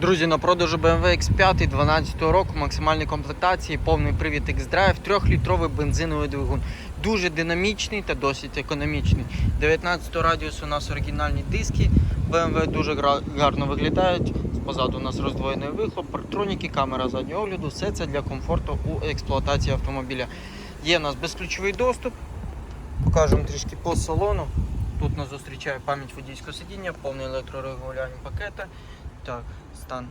Друзі, на продажу BMW X5 12 року, максимальної комплектації, повний привід X-Drive, 3-літровий бензиновий двигун. Дуже динамічний та досить економічний. 19 радіус у нас оригінальні диски. BMW дуже гарно виглядають. Позаду у нас роздвоєний вихлоп, парктроніки, камера заднього огляду. Все це для комфорту у експлуатації автомобіля. Є у нас безключовий доступ. Покажемо трішки по салону. Тут нас зустрічає пам'ять водійського сидіння, повне електрорегулювання пакета. Так, стан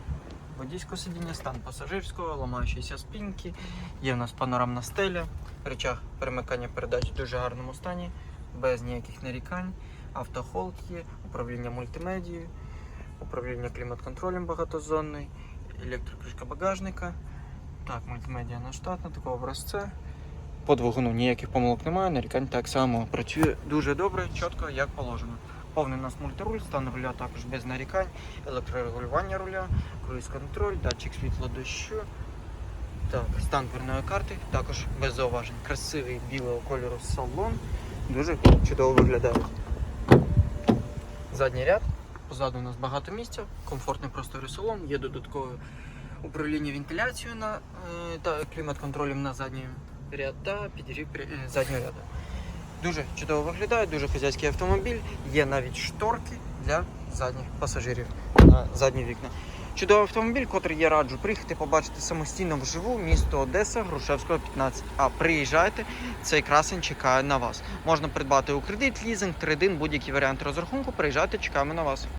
водійського сидіння, стан пасажирського, ламаючіся спинки. Є в нас панорамна стеля, речах перемикання передач в дуже гарному стані, без ніяких нарікань. Автохолд є, управління мультимедією, управління клімат-контролем багатозонний, електрокришка багажника. Так, мультимедіа на штатна, такого образця. По двигуну ніяких помилок немає, нарікань так само працює дуже добре, чітко, як положено. Повний у нас мультируль, стан руля також без нарікань, електрорегулювання руля, круїз-контроль, датчик світла дощу. Так, стан дверної карти також без зауважень. Красивий білого кольору салон. Дуже чудово виглядає. Задній ряд. Позаду у нас багато місця, комфортний просторий салон, є додаткове управління вентиляцією на, е, та клімат-контролем на задній ряд та підігрів е, заднього ряду. Дуже чудово виглядає, дуже хазяйський автомобіль. Є навіть шторки для задніх пасажирів на задні вікна. Чудовий автомобіль, котрий я раджу приїхати побачити самостійно вживу, місто Одеса, Грушевського 15. А приїжджайте, цей красень чекає на вас. Можна придбати у кредит, лізинг, тридин, будь-який варіант розрахунку. Приїжджайте, чекаємо на вас.